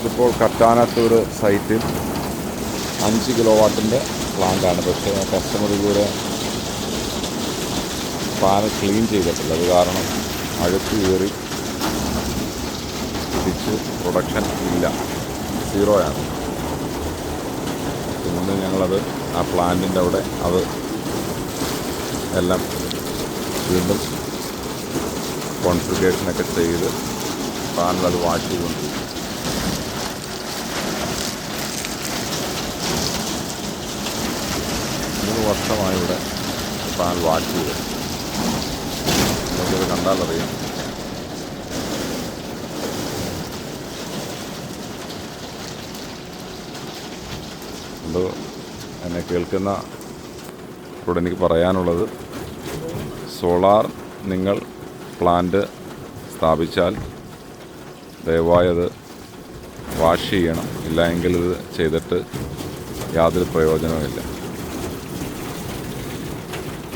ഇതിപ്പോൾ കട്ടാനത്തൂർ സൈറ്റിൽ അഞ്ച് കിലോ വാട്ടിന്റെ പ്ലാന്റാണ്. പക്ഷേ കസ്റ്റമർ ഇതുവരെ പാനൽ ക്ലീൻ ചെയ്തിട്ടില്ല. അത് കാരണം അഴുക്ക് കയറി തിരിച്ച് പ്രൊഡക്ഷൻ ഇല്ല. സീറോയാണ് ഇന്ന് ഞങ്ങളത് ആ പ്ലാന്റിന്റെ അവിടെ അത് എല്ലാം വീണ്ടും കോൺഫിഗറേഷനൊക്കെ ചെയ്ത് പാനൽ അത് വാഷ് ചെയ്തുകൊണ്ട് വർഷമായി ഇവിടെ താൻ വാച്ച് ചെയ്ത്. നമുക്കത് കണ്ടാലറിയാം. എന്നെ കേൾക്കുന്ന ഇവിടെ എനിക്ക് പറയാനുള്ളത് സോളാർ നിങ്ങൾ പ്ലാന്റ് സ്ഥാപിച്ചാൽ ദയവായി അത് വാഷ് ചെയ്യണം. ഇല്ല എങ്കിൽ ഇത് ചെയ്തിട്ട് യാതൊരു പ്രയോജനവുമില്ല.